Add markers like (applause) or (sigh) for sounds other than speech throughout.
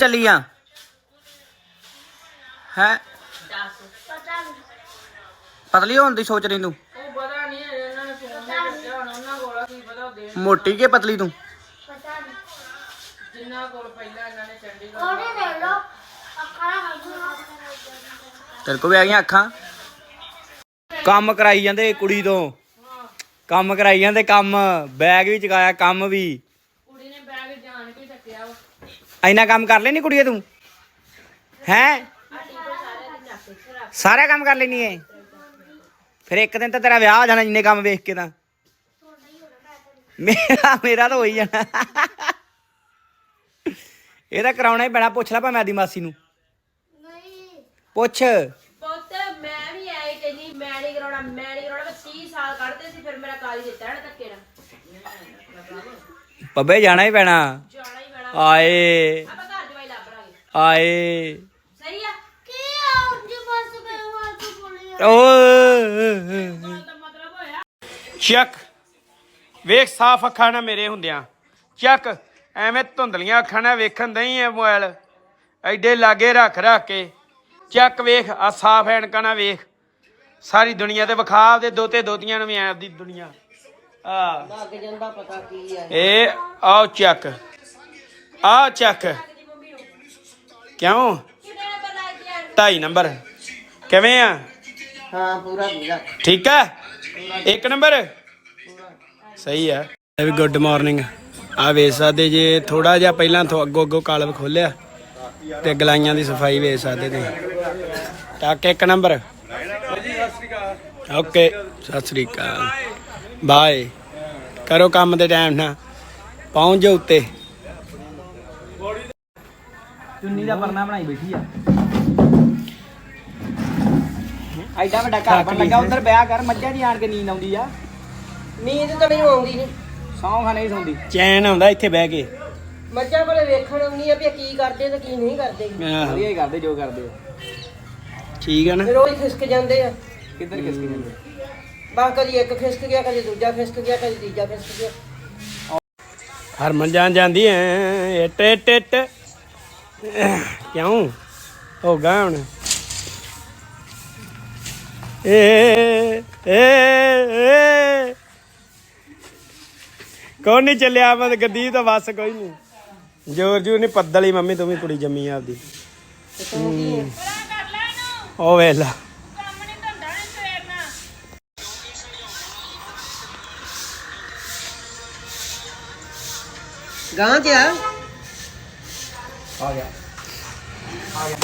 ਚੱਲੀਆਂ। ਹੈ? ਪਤਲੀ ਹੋਣ ਦੀ ਸੋਚ ਰਹੀ ਤੂੰ ਉਹ ਪਤਾ ਨਹੀਂ ਇਹਨਾਂ ਨੇ ਫੋਨ ਨਹੀਂ ਹੁਣ ਉਹਨਾਂ ਕੋਲ ਕੀ ਪਤਾ ਉਹ ਦੇ ਮੋਟੀ ਕੇ ਪਤਲੀ ਤੂੰ? ਜਿੰਨਾ ਕੋਲ ਪਹਿਲਾਂ ਇਹਨਾਂ ਨੇ ਚੰਡੀਗੜ੍ਹ ਉਹਨੇ ਦੇਖ ਲਓ ਅੱਖਾਂ ਨਾਲ ਤੇਰੇ ਕੋ ਵੀ ਆ ਗਈਆਂ ਅੱਖਾਂ? ਕੰਮ ਕਰਾਈ ਜਾਂਦੇ ਕੁੜੀ ਤੋਂ। ਕੰਮ ਕਰਾਈ ਜਾਂਦੇ ਕੰਮ। ਬੈਗ ਵੀ ਚੁਕਾਇਆ, ਕੰਮ ਵੀ ਕੁੜੀ ਨੇ ਬੈਗ ਜਾਣ ਕੇ ਚੱਕਿਆ ਵਾ ਇੰਨਾ ਕੰਮ ਕਰ ਲੈਣੀ ਕੁੜੀਏ ਤੂੰ? ਹੈ? ਸਾਰਾ ਕੰਮ ਕਰ ਲੈਣੀ ਏ? ਫਿਰ ਇੱਕ ਦਿਨ ਤਾਂ ਤੇਰਾ ਵਿਆਹ ਹੋ ਜਾਣਾ ਜਿੰਨੇ ਕੰਮ ਵੇਖ ਕੇ ਤਾਂ। ਮੇਰਾ ਮੇਰਾ ਤਾਂ ਹੋਈ ਜਾਣਾ। ਇਹ ਤਾਂ ਕਰਾਉਣਾ ਹੀ ਪੈਣਾ। ਪੁੱਛ ਲੈ ਭਾਵੇਂ ਆਦੀ ਮਾਸੀ ਨੂੰ। ਨਹੀਂ ਪੁੱਛ। ਪੁੱਤ ਮੈਂ ਵੀ ਆਏ ਕਹਿੰਦੀ ਮੈਂ ਨਹੀਂ ਕਰਾਉਣਾ ਮੈਂ ਨਹੀਂ ਕਰਾਉਣਾ। ਮੈਂ 30 ਸਾਲ ਕੱਢਦੇ ਸੀ ਫਿਰ ਮੇਰਾ ਕਾਲੀ ਦਿੱਤਾ ਨਾ ਧੱਕੇ ਨਾਲ। ਪੱਬੇ ਹੀ ਜਾਣਾ ਹੀ ਪੈਣਾ। ਆਏ। ਆਪਾਂ ਘਰ ਜਵਾਈ ਲੱਭ ਲਾਂਗੇ ਆਏ। ਸਹੀ ਆ? ਕੀ ਆ? ਉਂਝ ਬਸ ਮੇਰੇ ਵਾਲ ਤੋਂ ਬੋਲੀ ਓਏ। ਤਾਂ ਮਤਲਬ ਹੋਇਆ ਚੱਕ। ਵੇਖ ਸਾਫ਼ ਅੱਖਾਂ ਨਾ ਮੇਰੇ ਹੁੰਦਿਆਂ। ਚੱਕ। ਐਵੇਂ ਧੁੰਦਲੀਆਂ ਅੱਖਾਂ ਨਾਲ ਵੇਖਣ ਨਹੀਂ ਐ ਮੋਬਾਈਲ ਐਡੇ ਲਾਗੇ ਰੱਖ ਰੱਖ ਕੇ। ਚੱਕ ਵੇਖ ਆ ਸਾਫ਼ ਐਨਕਾਂ ਨਾਲ ਵੇਖ। ਸਾਰੀ ਦੁਨੀਆ ਤੇ ਵਿਖਾ ਦੇ ਦੋਤੇ ਦੋਤੀਆਂ ਨੂੰ ਵੀ ਐ ਦੀ ਦੁਨੀਆ। ਆ ਲੱਗ ਜਾਂਦਾ ਪਤਾ ਕੀ ਆ। ਇਹ ਆਓ ਚੱਕ। ਆ ਚੱਕ। ਕਿਉਂ? ਕਿਹੜੇ ਨੰਬਰ। ਕਿਵੇਂ ਆ? ਹਾਂ ਪੂਰਾ ਪੂਰਾ ਠੀਕ ਹੈ ਇੱਕ ਨੰਬਰ। ਸਹੀ ਆ। ਵੀ ਗੁੱਡ ਮਾਰਨਿੰਗ। ਆ ਵੇਖ ਸਕਦੇ ਜੇ ਥੋੜਾ ਜਿਹਾ ਪਹਿਲਾਂ ਤੋਂ ਅੱਗੋ ਅੱਗੋ ਕਾਲਬ ਖੋਲਿਆ ਤੇ ਗਲਾਈਆਂ ਦੀ ਸਫ਼ਾਈ ਵੇਖ ਸਕਦੇ ਤੇ ਟੱਕ ਇੱਕ ਨੰਬਰ। ਓਕੇ ਸਤਿ ਸ੍ਰੀ ਅਕਾਲ। ਬਾਏ। ਕਰੋ ਕੰਮ ਦੇ ਟਾਈਮ ਨਾਲ। ਪਹੁੰਚ ਜਾਓ ਉੱਤੇ। ਚੁੰਨੀ ਦਾ ਪਰਨਾ ਬਣਾਈ ਬੈਠੀ ਆ। ਐਡਾ ਵੱਡਾ ਘਰ ਬਣ ਲੱਗਾ ਉਧਰ ਵਿਆਹ ਕਰ ਮੱਝਾਂ ਦੀ ਆਣ ਕੇ ਨੀਂਦ ਆਉਂਦੀ ਆ। ਨੀਂਦ ਤਾਂ ਮੈਨੂੰ ਆਉਂਦੀ ਨਹੀਂ ਸੌਂ ਖਾ ਨਹੀਂ ਸੌਂਦੀ। ਚੈਨ ਆਉਂਦਾ ਇੱਥੇ ਬਹਿ ਕੇ। ਮੱਝਾਂ ਕੋਲੇ ਵੇਖਣ ਆਉਣੀ ਆ ਵੀ ਇਹ ਕੀ ਕਰਦੇ ਤੇ ਕੀ ਨਹੀਂ ਕਰਦੇ। ਆਹੋ, ਵਧੀਆ ਹੀ ਕਰਦੇ ਜੋ ਕਰਦੇ ਆ। ਠੀਕ ਆ ਨਾ? ਫਿਰ ਉਹ ਹੀ ਖਿਸਕ ਜਾਂਦੇ ਆ। ਕਿੱਧਰ ਕਿਸ ਜਾਂਦੇ ਬਸ ਕਦੀ ਇੱਕ ਖਿਸਕ ਗਿਆ ਕਦੀ ਦੂਜਾ ਖਿਸਕ ਗਿਆ ਕਦੀ ਤੀਜਾ ਖਿਸਕ ਗਿਆ। ਹਰਮਨ ਜਾਨ ਜਾਂਦੀ ਐ ਇੱਟ ਇੱਟ ਇੱਟ ਕਿਉਂ? ਹੋ ਗਾ ਹੁਣ। ਏ ਏ ਏ ਨਹੀਂ ਚੱਲਿਆ? ਮਤ ਗੱਦੀ ਤਾਂ ਬਸ ਕੋਈ ਨਹੀਂ। ਜੋਰ ਜੂਰ ਨਹੀਂ, ਪੱਦਲ ਹੀ ਮੰਮੀ, ਤੂੰ ਵੀ ਕੁੜੀ ਜੰਮੀ ਆ ਆਪਦੀ। ਉਹ ਵੇਲਾ ਗਾਂ ਚ ਆ ਆ ਗਿਆ।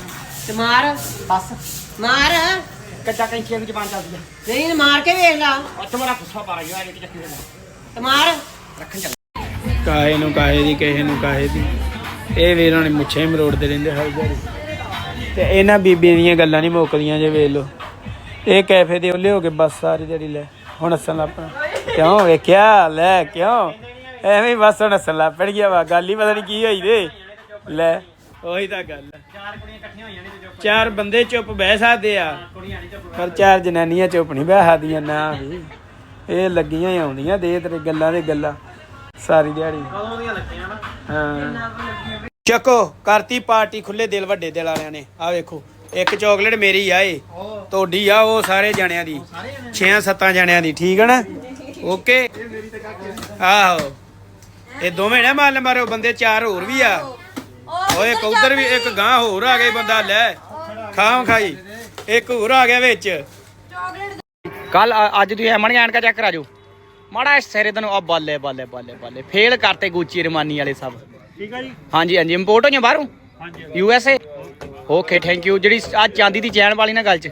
ਤੇ ਮਾਰ। ਬਸ। ਮਾਰ। ਕੱਚਾ ਕੈਂਚੀਆਂ ਦੀ ਜ਼ਬਾਨ ਚੱਲਦੀ ਆ। ਨਹੀਂ ਮਾਰ ਕੇ ਵੇਖ ਲਾ। ਉੱਥੇ ਮੇਰਾ ਫੁੱਸਾ ਪਾ ਗਿਆ ਇਹ ਚੱਕੀ ਦੇ ਤੇ ਮਾਰ। ਰੱਖਣ ਚੱਲ। ਕਾਹੇ ਨੂੰ ਕਾਹੇ ਦੀ ਕਿਸੇ ਨੂੰ ਕਾਹੇ ਦੀ। ਇਹ ਵੀਰਾਂ ਨੇ ਮੁੱਛੇ ਹੀ ਮਰੋੜਦੇ ਰਹਿੰਦੇ ਹਰ ਦਿਹਾੜੀ ਤੇ ਇਹਨਾਂ ਬੀਬੀਆਂ ਦੀਆਂ ਗੱਲਾਂ ਨਹੀਂ ਮੁੱਕਦੀਆਂ ਜੇ ਵੇਖ ਲੋ ਇਹ ਕੈਫੇ ਦੇ ਉੱਲੇ ਹੋ ਕੇ ਬਸ ਸਾਰੀ ਦਿਹਾੜੀ ਲੈ ਹੁਣ ਹੱਸਣ ਲੱਗ ਪੈਣਾ। ਕਿਉਂ ਵੇਖਿਆ? ਲੈ ਕਿਉਂ? ਐਵੇਂ ਹੀ ਬਸ ਹੁਣ ਹੱਸਣ ਲੱਗ ਪੜ ਗਿਆ ਵਾ। ਗੱਲ ਹੀ ਪਤਾ ਨਹੀਂ ਕੀ ਹੋਈ ਦੇ ਲੈ। ਉਹੀ ਤਾਂ ਗੱਲ ਹੈ ਚਾਰ ਕੁੜੀਆਂ ਇਕੱਠੀਆਂ ਹੋਈਆਂ ਨੇ ਤੇ ਜੋ ਚਾਰ ਬੰਦੇ ਚੁੱਪ ਬਹਿ ਸਕਦੇ ਆ। ਕੁੜੀਆਂ ਨਹੀਂ ਚੁੱਪ ਪਰ ਚਾਰ ਜਨਾਨੀਆਂ ਚੁੱਪ ਨਹੀਂ ਬਹਿ ਸਕਦੀਆਂ ਨਾ। ਵੀ ਇਹ ਲੱਗੀਆਂ ਹੀ ਆਉਂਦੀਆਂ ਦੇ ਤੇਰੇ ਗੱਲਾਂ ਦੇ ਗੱਲਾਂ। ਸਾਰੀ ਦਿਹਾੜੀ। ਕਦੋਂ ਦੀਆਂ ਲੱਗੀਆਂ ਨਾ ਹਾਂ। ਚੱਕੋ ਕਰਤੀ ਪਾਰਟੀ ਖੁੱਲੇ ਦਿਲ ਵੱਡੇ ਦਿਲ ਵਾਲਿਆਂ ਨੇ। ਆ ਵੇਖੋ ਇੱਕ ਚਾਕਲੇਟ ਮੇਰੀ ਆ ਏ ਤੁਹਾਡੀ ਆ ਉਹ ਸਾਰੇ ਜਣਿਆਂ ਦੀ। 6-7 ਜਣਿਆਂ ਦੀ? ਠੀਕ ਹੈ ਨਾ? ਓਕੇ। ਆਹੋ। ਇਹ ਦੋਵੇਂ ਨਾ ਮਾਲ ਮਾਰੋ ਬੰਦੇ ਚਾਰ ਹੋਰ ਵੀ ਆ। ਓਏ ਇੱਕ ਉਧਰ ਵੀ ਇੱਕ ਗਾਂ ਹੋਰ ਆ ਗਈ ਬੰਦਾ ਲੈ। ਖਾਮ ਖਾਈ। ਇੱਕ ਹੋਰ ਆ ਗਿਆ ਵਿੱਚ। ਕੱਲ ਅੱਜ ਤੁਸੀਂ ਐਮਣ ਜਾਣ ਕਾ ਚੈੱਕ ਕਰਾ ਜੋ ਮਾੜਾ ਸਿਰੇ ਤੈਨੂੰ ਆ ਬੱਲੇ ਬੱਲੇ ਬੱਲੇ ਬੱਲੇ। ਫੇਲ ਕਰਤੇ ਗੁੱਚੀ ਰਮਾਨੀ ਵਾਲੇ ਸਭ। ਠੀਕ ਆ ਜੀ। ਹਾਂਜੀ ਹਾਂਜੀ ਇੰਪੋਰਟ ਹੋਈਆਂ ਬਾਹਰੋਂ? ਹਾਂਜੀ U S A? Okay thank you ਜਿਹੜੀ ਆ ਚਾਂਦੀ ਦੀ ਚੈਨ ਵਾਲੀ ਨਾ ਗੱਲ ਚ।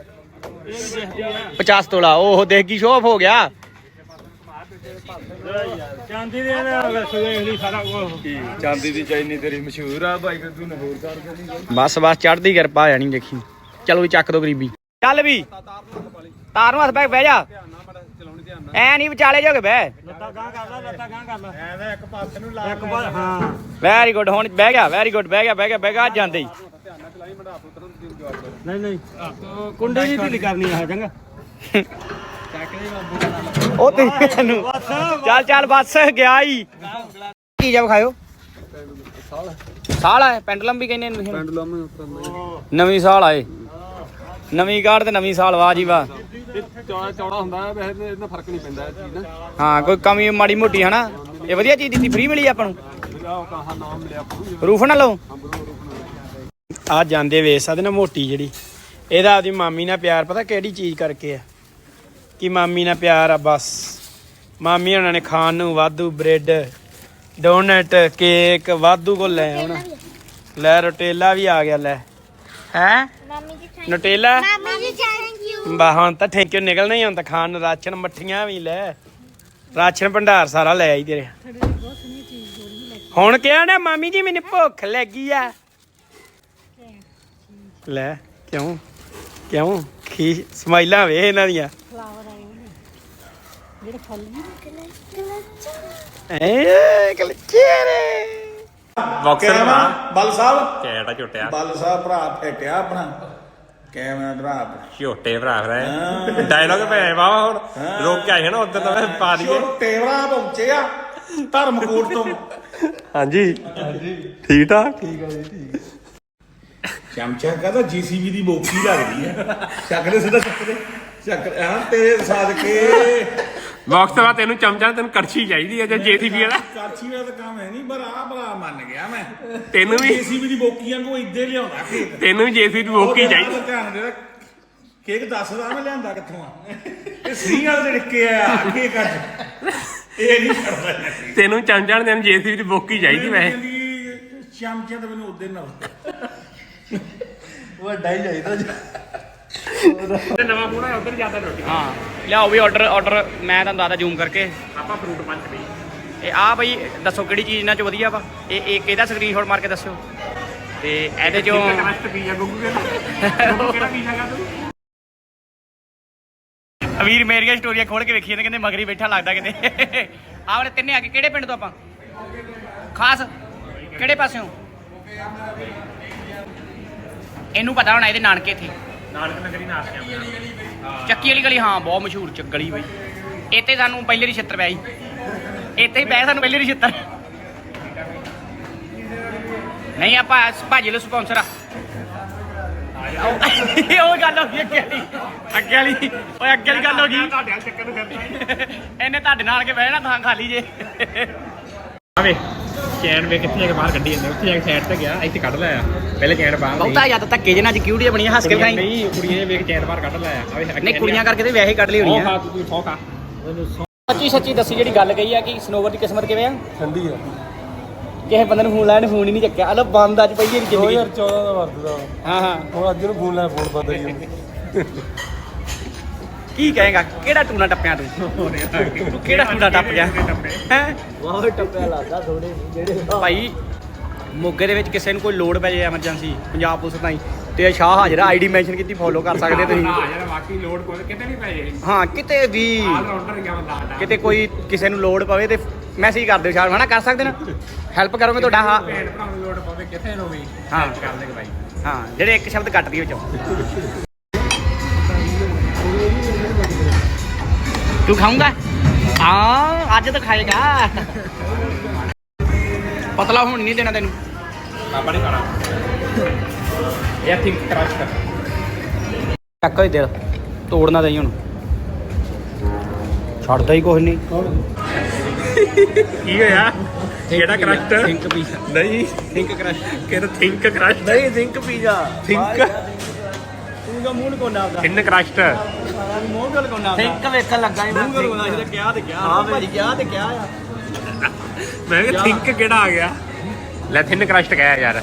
50 ਤੋਲਾ ਉਹ ਦੇਗੀ ਸ਼ੋਅ ਹੋ ਗਿਆ। ਚਾਂਦੀ ਦੇ ਵੈਸੇ ਸਾਰਾ ਉਹ ਚਾਂਦੀ ਦੀ ਚਾਈਨੀ ਤੇਰੀ ਮਸ਼ਹੂਰ ਆ ਭਾਈ ਫਿਰ ਤੂੰ ਹੋਰ ਕਰ ਦੇਣੀ ਬਸ ਬਸ ਚੜਦੀ ਕਿਰਪਾ ਆ ਜਾਣੀ ਦੇਖੀ। ਚਲੋ ਵੀ ਚੱਕ ਦੋ ਗਰੀਬੀ। ਚੱਲ ਵੀ। ਤਾਰ ਨੂੰ ਹੱਥ ਪੈ ਬਹਿ ਜਾ। ਐ ਨਹੀਂ ਵਿਚਾਲੇ ਜੋਗੇ ਬਹਿ। ਲੱਤਾਂ ਗਾਂ ਕਰ ਲੈ ਲੱਤਾਂ ਗਾਂ ਕਰ ਲੈ। ਐਵੇਂ ਇੱਕ ਪਾਸੇ ਨੂੰ ਲਾ ਇੱਕ ਪਾਸੇ ਹਾਂ। ਵੈਰੀ ਗੁੱਡ ਹੁਣ ਬਹਿ ਗਿਆ ਵੈਰੀ ਗੁੱਡ ਬਹਿ ਗਿਆ ਬਹਿ ਗਿਆ ਬਹਿ ਗਿਆ ਜਾਂਦੇ ਹੀ। ਨਹੀਂ ਨਹੀਂ। ਕੁੰਡੇ ਦੀ ਢਿੱਲੀ ਕਰਨੀ ਆ ਚੰਗਾ। (laughs) ਉਹ ਤੇ ਤੈਨੂੰ ਚੱਲ ਚੱਲ, ਬਸ, ਗਿਆ ਹੀ ਕੀ ਜਾ ਵਿਖਾਇਓ ਸਾਲ ਆ। ਪੈਂਡਲਮ ਵੀ ਕਹਿੰਦੇ ਨੇ ਪੈਂਡਲਮ ਨਵੀਂ ਸਾਲ ਆਏ ਨਵੀਂ ਕਾਰਡ ਤੇ ਨਵੀਂ ਸਾਲ, ਵਾਹ ਜੀ ਵਾਹ। ਚੌੜਾ ਚੌੜਾ ਹੁੰਦਾ ਵੈਸੇ ਇਹਨਾਂ ਫ਼ਰਕ ਨਹੀਂ ਪੈਂਦਾ ਇਹ ਚੀਜ਼ ਨਾ ਹਾਂ, ਕੋਈ ਕਮੀ ਮਾੜੀ ਮੋਟੀ, ਹਨਾ? ਇਹ ਵਧੀਆ ਚੀਜ਼ ਦਿੱਤੀ, ਫ੍ਰੀ ਮਿਲੀ ਆਪਾਂ ਨੂੰ? ਉਹ ਕਹਾ ਨਾਮ ਲਿਆ ਪਰੂ ਰੂਫ ਨਾ ਲਓ। ਆ ਜਾਂਦੇ ਵੇਖ ਸਕਦੇ ਨਾ ਮੋਟੀ ਜਿਹੜੀ। ਇਹਦਾ ਆਪਦੀ ਮਾਮੀ ਨਾਲ ਪਿਆਰ, ਪਤਾ ਕਿਹੜੀ ਚੀਜ਼ ਕਰਕੇ ਆ? ਕਿ ਮਾਮੀ ਨਾਲ ਪਿਆਰ ਆ ਬਸ। ਮਾਮੀ ਉਹਨਾਂ ਨੇ ਖਾਣ ਨੂੰ ਵਾਧੂ ਬ੍ਰੈਡ ਡੋਨਟ ਕੇਕ ਵਾਧੂ ਕੋ ਲੈ ਆਉਣਾ। ਲੈ ਰੋਟੇਲਾ ਵੀ ਆ ਗਿਆ ਲੈ। ਹੈ? ਮਾਮੀ ਜੀ ਨੋਟੇਲਾ ਮਾਮੀ ਜੀ ਥੈਂਕ ਯੂ ਬਾ ਹੁਣ ਤਾਂ ਠੇਕਿਓ ਨਿਕਲਣਾ ਹੀ ਹੁਣ ਤਾਂ ਖਾਣ ਨੂੰ ਰਾਸ਼ਨ ਮੱਠੀਆਂ ਵੀ ਲੈ। ਰਾਸ਼ਨ ਭੰਡਾਰ ਸਾਰਾ ਲੈ ਆਈ ਤੇਰੇ। ਹੁਣ ਕਿਹਾ ਨਾ ਮਾਮੀ ਜੀ ਮੈਨੂੰ ਭੁੱਖ ਲੱਗੀ ਆ। ਲੈ ਕਿਉਂ? ਕਿਉਂ? ਕੀ ਸਮਾਈਲਾਂ ਵੇ ਇਹਨਾਂ ਦੀਆਂ? ਏ ਕਲਚੇਰੇ ਬਾਕਸਰ ਬਲ ਸਾਹਿਬ। ਕੈਟਾ ਝੁੱਟਿਆ। ਬਲ ਸਾਹਿਬ ਭਰਾ ਫੇਟਿਆ ਆਪਣਾ। ਕੈਮਰਾ ਭਰਾ ਆਪਣਾ। ਝੋਟੇ ਭਰਾ ਭਰਾ। ਡਾਇਲੌਗ ਭੈ ਵਾਵਾ ਹੁਣ। ਰੋਕ ਕੇ ਆਏ ਨਾ ਉਧਰ ਤਾਂ ਮੈਂ ਪਾ ਦਈਏ। ਛੋਟੇ ਭਰਾ ਪਹੁੰਚੇ ਆ। ਧਰਮਕੋਟ ਤੋਂ। ਹਾਂਜੀ। ਠੀਕ ਠਾਕ। ਚਮਚਾ ਕਹਦਾ ਜੀਸੀਬੀ ਦੀ ਬੋਕੀ ਲੱਗਦੀ ਆ ਚੱਕ ਦੇ ਸਿੱਧਾ ਚੱਕ ਦੇ ਚੱਕ ਹਾਂ ਤੇਰੇ ਸਾਦਕੇ। ਬਾਕਸ ਤੋਂ ਬਾਅਦ ਤੈਨੂੰ ਚਮਚਾ ਤੈਨੂੰ ਕੜਛੀ ਚਾਹੀਦੀ ਹੈ ਜੇ ਜੇਸੀਬੀ ਵਾਲਾ? ਕਾਚੀ ਦਾ ਤਾਂ ਕੰਮ ਹੈ ਨਹੀਂ ਬਰਾ ਬਰਾ ਮੰਨ ਗਿਆ ਮੈਂ। ਤੈਨੂੰ ਵੀ ਜੀਸੀਬੀ ਦੀ ਬੋਕੀਆਂ ਕੋ ਇੱਦੇ ਲਿਆਉਂਦਾ ਖੇਤ। ਤੈਨੂੰ ਵੀ ਜੇਸੀਬੀ ਮੋਕੀ ਚਾਹੀਦੀ। ਧਿਆਨ ਦੇ ਕੇਕ ਦੱਸਦਾ ਮੈਂ ਲਿਆਂਦਾ ਕਿੱਥੋਂ ਆ। ਇਹ ਸੀ ਵਾਲੇ ਦੇ ਡਿੱਕੇ ਆ ਕੇਕ ਅੱਜ ਇਹ ਨਹੀਂ ਕਰਦਾ। ਤੈਨੂੰ ਚਮਚਾ ਤੈਨੂੰ ਜੇਸੀਬੀ ਦੀ ਬੋਕੀ ਚਾਹੀਦੀ ਵੈਸੇ। ਚਮਚਾ ਤਾਂ ਮੈਨੂੰ ਉਦੋਂ ਨਾ ਤੇ ਨਵਾਂ ਫੋਨ ਆਇਆ ਉਧਰ ਜਾਂਦਾ ਰੋਟੀ। ਹਾਂ ਲਿਆਓ ਵੀ ਆਰਡਰ ਆਰਡਰ ਮੈਂ ਤੁਹਾਨੂੰ ਦੱਸਦਾ ਜ਼ੂਮ ਕਰਕੇ। ਆਪਾਂ ਫਰੂਟ ਪੰਚ ਵੀ ਇਹ ਆ ਬਈ ਦੱਸੋ ਕਿਹੜੀ ਚੀਜ਼ ਇਹਨਾਂ ਚ ਵਧੀਆ ਵਾ? ਇਹ ਇੱਕ ਇਹਦਾ ਸਕਰੀਨਸ਼ਾਟ ਮਾਰ ਕੇ ਦੱਸਿਓ? ਤੇ ਇਹਦੇ ਚੋਂ ਗੁੱਗੂ ਕਿਹੜਾ ਕਿਹੜਾ ਪੀਆ ਗਾ ਤੂੰ? ਵੀਰ ਮੇਰੀਆਂ ਸਟੋਰੀਆਂ ਖੋਲ ਕੇ ਵੇਖੀਆਂ ਤੇ ਕਹਿੰਦੇ ਮਗਰੀ ਬੈਠਾ ਲੱਗਦਾ ਕਿਤੇ। ਆਹ ਵਾਲੇ ਤਿੰਨੇ ਆ ਕੇ ਕਿਹੜੇ ਪਿੰਡ ਤੋਂ ਆਪਾਂ? ਖਾਸ ਕਿਹੜੇ ਪਾਸਿਓਂ? ਇਹਨੂੰ ਪਤਾ ਹੋਣਾ ਇਹਦੇ ਨਾਨਕੇ ਇੱਥੇ। ਨਾਨਕ ਨਗਰੀ ਨਾਸ ਕੇ ਚੱਕੀ ਵਾਲੀ ਗਲੀ ਹਾਂ ਬਹੁਤ ਮਸ਼ਹੂਰ ਚ ਗਲੀ ਬਈ। ਇੱਥੇ ਸਾਨੂੰ ਪਹਿਲੇ ਦੀ ਛਿੱਤਰ ਪਿਆ ਸੀ ਇੱਥੇ ਹੀ ਪਿਆ ਸਾਨੂੰ ਪਹਿਲੇ ਦੀ ਛਿੱਤਰ। ਨਹੀਂ ਆਪਾਂ ਭਾਜੀ ਲੋ ਸਪਾਂਸਰ ਆ। ਉਹ ਉਹ ਗੱਲ ਹੋ ਗਈ ਅੱਗੇ ਵਾਲੀ। ਅੱਗੇ ਵਾਲੀ। ਓਏ ਅੱਗੇ ਵਾਲੀ ਗੱਲ ਹੋ ਗਈ। ਤੁਹਾਡੇ ਵਾਲ ਚੱਕਰ ਨੂੰ ਫਿਰਦੀ। ਇਹਨੇ ਤੁਹਾਡੇ ਨਾਲ ਕੇ ਬਹਿਣਾ ਥਾਂ ਖਾਲੀ ਜੇ। ਆਵੇ। ਚੈਨ ਵੇ ਕਿੱਥੇ ਜਾ ਕੇ ਬਾਹਰ ਕੱਢੀ ਜਾਂਦੇ ਉੱਥੇ ਜਾ ਕੇ ਸਾਈਡ ਤੇ ਗਿਆ ਇੱਥੇ ਕੱਢ ਲਿਆ। ਪਹਿਲੇ ਚੈਨ ਬਾਹਰ ਬਹੁਤਾ ਜ਼ਿਆਦਾ ਧੱਕੇ ਜਿਹੇ ਨਾਲ ਕਿਊਟੀਆਂ ਬਣੀਆਂ ਹੱਸ ਕੇ ਕੁੜੀਆਂ ਨਹੀਂ ਕੁੜੀਆਂ ਨੇ ਵੇਖ ਚੈਨ ਬਾਹਰ ਕੱਢ ਲਿਆ। ਆਵੇ ਅੱਗੇ ਨਹੀਂ ਕੁੜੀਆਂ ਕਰਕੇ ਤੇ ਵੈਸੇ ਹੀ ਕੱਢ ਲਈ ਉਹ ਹੋਣੀ ਖਾ ਆ ਤੂੰ ਸੌ ਖਾ। ਸੱਚੀ ਸੱਚੀ ਦੱਸੀ ਜਿਹੜੀ ਗੱਲ ਕਹੀ ਆ ਕਿ ਸਨੋਵਰ ਦੀ ਕਿਸਮਤ ਕਿਵੇਂ ਆ? ਠੰਡੀ ਆ। ਕਿਸੇ ਬੰਦੇ ਨੂੰ ਫੋਨ ਲਾਇਆ ਨੇ ਫੋਨ ਹੀ ਨਹੀਂ ਚੱਕਿਆ। ਅਲੱਗ ਬੰਦ ਅੱਜ ਪਈ ਜ਼ਿੰਦਗੀ। 2014 ਦਾ ਵਰਤਦਾ। ਹਾਂ ਹਾਂ। ਹੁਣ ਅੱਜ ਨੂੰ ਫੋਨ ਲੈ ਫੋਨ ਬੰਦ ਹੀ ਕੀ ਕਹੇਗਾ? ਕਿਹੜਾ ਟੂਣਾ ਟੱਪਿਆ ਤੂੰ? ਤੂੰ ਕਿਹੜਾ ਟੂਣਾ ਟੱਪ ਗਿਆ? ਹੈ? ਵਾਹ ਟੱਪਿਆ ਲੱਗਦਾ ਥੋੜੇ ਜਿਹੜੇ ਭਾਈ ਮੋਗੇ ਦੇ ਵਿੱਚ ਕਿਸੇ ਨੂੰ ਕੋਈ ਲੋੜ ਪੈ ਜਾਏ ਐਮਰਜੈਂਸੀ ਪੰਜਾਬ ਪੁਲਿਸ ਤਾਈਂ ਤੇ ਸ਼ਾਹ ਹਾਜ਼ਰ ਆਈਡੀ ਮੈਂਸ਼ਨ ਕੀਤੀ ਫੋਲੋ ਕਰ ਸਕਦੇ ਤੁਸੀਂ। ਹਾਂ ਯਾਰ ਬਾਕੀ ਲੋਡ ਕੋਈ ਕਿਤੇ ਨਹੀਂ ਪਏ ਹਾਂ ਕਿਤੇ ਵੀ ਆਲ ਰਾਉਂਡਰ ਗਿਆ ਬੰਦਾ ਸਾਡਾ ਕਿਤੇ ਕੋਈ ਕਿਸੇ ਨੂੰ ਲੋੜ ਪਵੇ ਤੇ ਮੈਸੇਜ ਕਰ ਦਿਓ ਸ਼ਾਹ ਹਨਾ ਕਰ ਸਕਦੇ ਨਾ? ਹੈਲਪ ਕਰੋਗੇ ਤੁਹਾਡਾ ਹਾਂ ਭੈਣ ਭਰਾ ਨੂੰ ਲੋਡ ਪਵੇ ਕਿਤੇ ਨੂੰ ਵੀ। ਹਾਂ। ਕਰ ਦੇਗੇ ਬਾਈ। ਹਾਂ ਜਿਹੜੇ ਇੱਕ ਸ਼ਬਦ ਕੱਟ ਦਿਓ ਵਿੱਚੋਂ। ਤੂੰ ਖਾਊਂਗਾ? ਹਾਂ ਅੱਜ ਤਾਂ ਖਾਏਗਾ ਪਤਲਾ ਹੁਣ ਨਹੀਂ ਦੇਣਾ ਤੈਨੂੰ। ਆਪਾਂ ਨਹੀਂ ਖਾਣਾ। ਇਹ ਥਿੰਕ ਕ੍ਰਸ਼ ਕਰ ਚੱਕ ਹੀ ਦਿਲ ਤੋੜਨਾ ਦੇਈ ਹੁਣ ਛੱਡਦਾ ਹੀ ਕੁਝ ਨਹੀਂ। ਕੀ ਹੋਇਆ? ਕਿਹੜਾ ਥਿੰਕ ਪੀ ਨਹੀਂ। ਥਿੰਕ ਕ੍ਰਸ਼ ਕਿਹੜਾ ਥਿੰਕ ਕ੍ਰਸ਼ ਨਹੀਂ ਥਿੰਕ ਪੀਜ਼ਾ ਥਿੰਕ ਦਾ ਮੂੰਹ ਕੋਨਾ ਆਪਦਾ। ਥਿੰਨ ਕ੍ਰਸ਼ ਮੂੰਹ ਕੋਲ ਕੋਨਾ ਆਪਦਾ? ਥਿੰਕ ਵੇਖਣ ਲੱਗਾ ਮੂੰਹ ਕੋਲ ਕੋਨਾ ਜਿਹੜਾ ਕਿਹਾ ਤੇ ਕਿਹਾ ਹਾਂ ਭਾਜੀ ਕਿਹਾ ਤੇ ਕਿਹਾ ਆ? ਮੈਂ ਕਿਹਾ ਥਿੰਕ ਕਿਹੜਾ ਆ ਗਿਆ? ਲੈ ਥਿੰਨ ਕ੍ਰਸ਼ ਕਹਿਆ ਯਾਰ।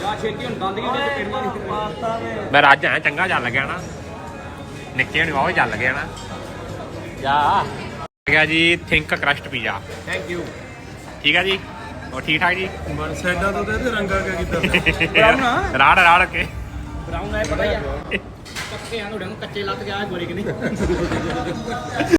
ਜਾ ਛੇਤੀ ਹੁਣ ਦੰਦ ਕਿਉਂ ਤੇ ਪੇੜੀਆਂ ਨਹੀਂ ਮਾਰਤਾ ਵੇ। ਮੈਂ ਰੱਜ ਆਇਆ ਚੰਗਾ ਚੱਲ ਗਿਆ ਨਾ। ਨਿੱਕੇ ਨੂੰ ਉਹ ਚੱਲ ਗਿਆ ਨਾ। ਜਾ। ਆ ਗਿਆ ਜੀ thin crust pizza thank you ਠੀਕ ਆ ਜੀ? ਉਹ ਠੀਕ ਠਾਕ ਜੀ? ਮਨ ਸਾਈਡਾਂ ਤੋਂ ਤੇ ਰੰਗਾ ਕਿਆ ਕੀਤਾ? ਆ ਰਾੜ ਰਾੜ ਕੇ। ਬਰਾਉਨ ਆ ਇਹ ਪਤਾ ਹੀ ਆ। ਕੱਕੇ ਆ ਤੁਹਾਡੇ ਨੂੰ ਕੱਚੇ ਲੱਤ ਗਿਆ ਗੋਰੇ ਕਿ